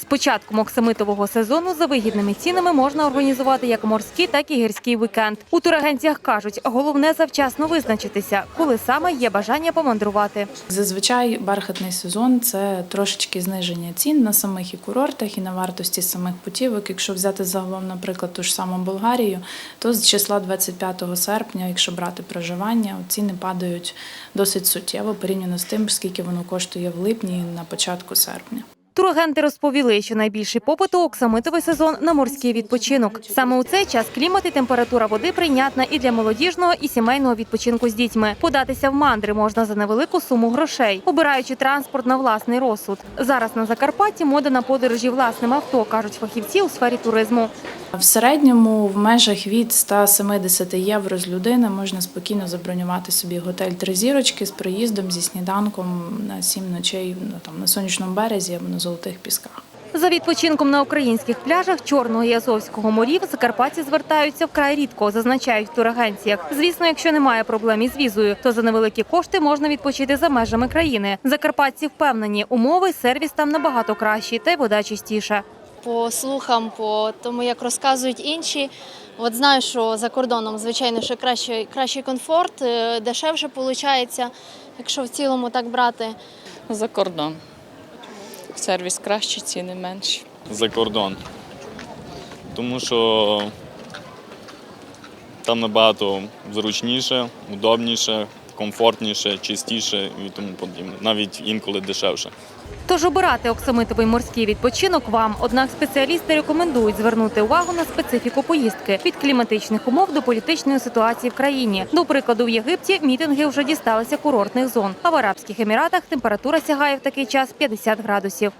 З початком оксамитового сезону за вигідними цінами можна організувати як морський, так і гірський вікенд. У турагенціях кажуть, головне завчасно визначитися, коли саме є бажання помандрувати. Зазвичай бархатний сезон це трошечки зниження цін на самих і курортах, і на вартості самих путівок. Якщо взяти загалом, наприклад, ту ж саму Болгарію, то з числа 25 серпня, якщо брати проживання, ціни падають досить суттєво порівняно з тим, скільки воно коштує в липні на початку серпня. Турагенти розповіли, що найбільший попит у оксамитовий сезон на морський відпочинок. Саме у цей час клімат і температура води прийнятна і для молодіжного, і сімейного відпочинку з дітьми. Податися в мандри можна за невелику суму грошей, обираючи транспорт на власний розсуд. Зараз на Закарпатті мода на подорожі власним авто, кажуть фахівці у сфері туризму. В середньому в межах від 170 євро з людини можна спокійно забронювати собі готель три зірочки з проїздом зі сніданком на сім ночей ну, там на сонячному березі або на золотих пісках. За відпочинком на українських пляжах Чорного і Азовського морів закарпатці звертаються вкрай рідко, зазначають в турагенціях. Звісно, якщо немає проблем із візою, то за невеликі кошти можна відпочити за межами країни. Закарпатці впевнені, умови, сервіс там набагато кращі, та й вода чистіша. по слухам, по тому, як розказують інші. От знаю, що за кордоном, звичайно, що кращий, кращий комфорт, е, дешевше виходить, якщо в цілому так брати. За кордон. Сервіс кращі, ціни менші. за кордон. Тому що там набагато зручніше, удобніше, комфортніше, чистіше і тому подібне. Навіть інколи дешевше. Тож обирати оксамитовий морський відпочинок вам. Однак спеціалісти рекомендують звернути увагу на специфіку поїздки від кліматичних умов до політичної ситуації в країні. До прикладу, в Єгипті мітинги вже дісталися курортних зон, а в Арабських Еміратах температура сягає в такий час 50 градусів.